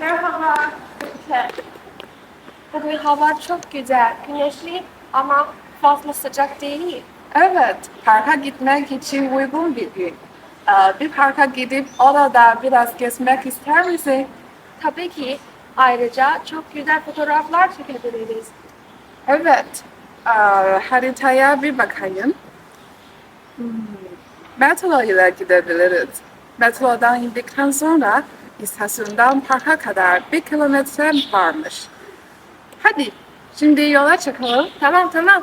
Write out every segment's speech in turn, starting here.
Merhaba. Bugün hava çok güzel, güneşli ama fazla sıcak değil. Evet, parka gitmek için uygun bir gün. Ee, bir parka gidip orada biraz gezmek ister misin? Tabii ki ayrıca çok güzel fotoğraflar çekebiliriz. Evet, ee, haritaya bir bakayım. Hmm, Metro ile gidebiliriz. Metrodan indikten sonra istasyondan parka kadar bir kilometre varmış. Hadi, şimdi yola çıkalım. Tamam tamam.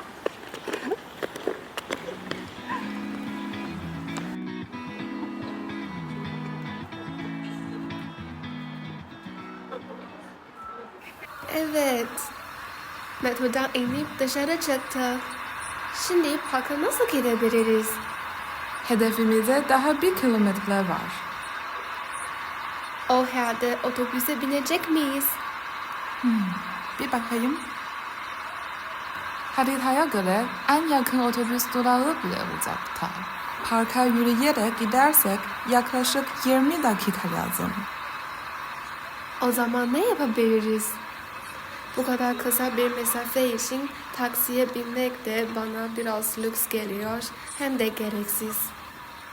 Evet. Metrodan inip dışarı çıktık. Şimdi parka nasıl gidebiliriz? Hedefimize daha bir kilometre var. O halde otobüse binecek miyiz? Bir bakayım. Haritaya göre en yakın otobüs durağı bile uzakta. Parka yürüyerek gidersek yaklaşık 20 dakika lazım. O zaman ne yapabiliriz? Bu kadar kısa bir mesafe için taksiye binmek de bana biraz lüks geliyor hem de gereksiz.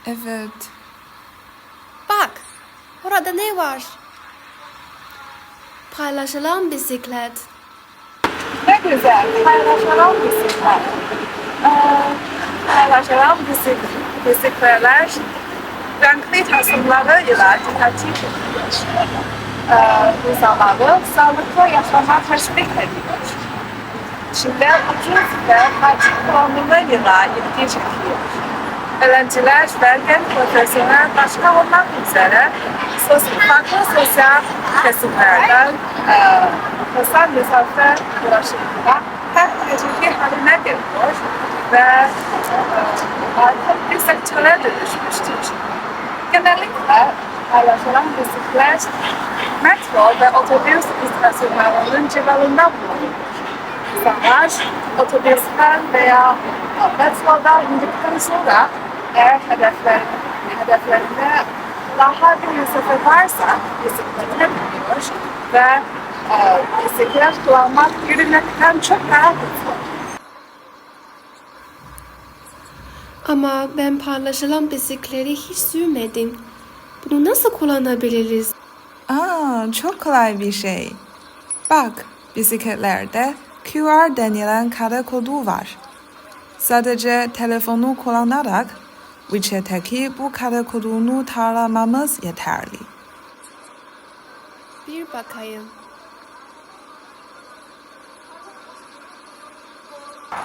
Evet. Orada ne var? Paylaşılan bisiklet. Ne güzel. Paylaşılan bisiklet. Ee, paylaşılan bisik bisikletler renkli tasarımlarıyla dikkati çekiyor. Ee, insanları sağlıklı yaşama teşvik ediyor. Şimdi ucuz ve pratik kullanımlarıyla ilgi çekiyor. Öğrenciler ve genç profesyonel başka olmak üzere sosyal, farklı sosyal kesimlerden e, kısa mesafe ulaşımında hep tercih haline geliyor ve e, artık bir sektöre dönüşmüştür. Genellikle paylaşılan bisiklet metro ve otobüs istasyonlarının civarında bulunur. İnsanlar otobüsten veya metrodan indikten sonra eğer hedefler, hedeflerinde daha bir mesafe varsa bisiklete biniyor ve e, bisiklet kullanmak yürümekten çok daha hızlı. Ama ben paylaşılan bisikleti hiç sürmedim. Bunu nasıl kullanabiliriz? Aa, çok kolay bir şey. Bak, bisikletlerde QR denilen kare kodu var. Sadece telefonu kullanarak WeChat'teki bu kare kodunu taramamız yeterli. Bir bakayım.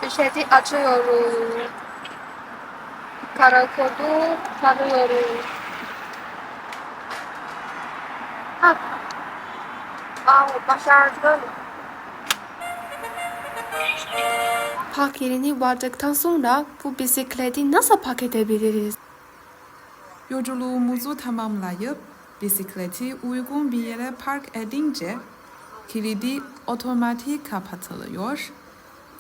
Poşeti açıyorum. Karakodu tanıyorum. Ha. Aa, başardım. Park yerini vardıktan sonra bu bisikleti nasıl park edebiliriz? Yolculuğumuzu tamamlayıp bisikleti uygun bir yere park edince kilidi otomatik kapatılıyor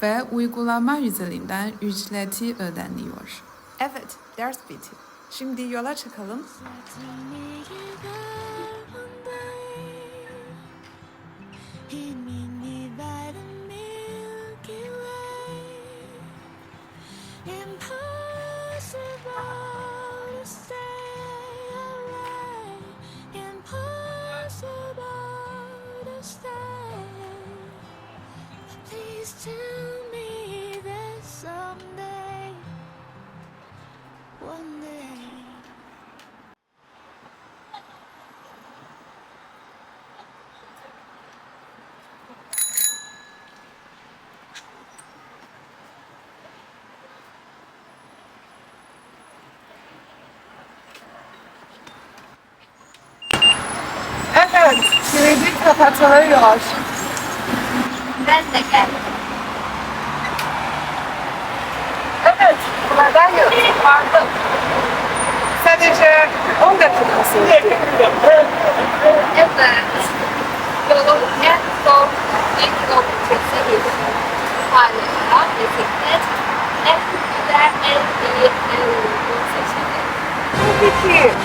ve uygulama üzerinden ücreti ödeniyor. Evet, ders bitti. Şimdi yola çıkalım. Please tell me that someday, Evet, kilidi kapatılıyor. Ben de gel. Evet, buradayız. Vardım. Sadece 10 dakika sürdü. Evet. Yolun en zor ilk kilometresi Paylaşılan bisiklet en güzel, en iyi, en uygun seçenek. Tabii ki.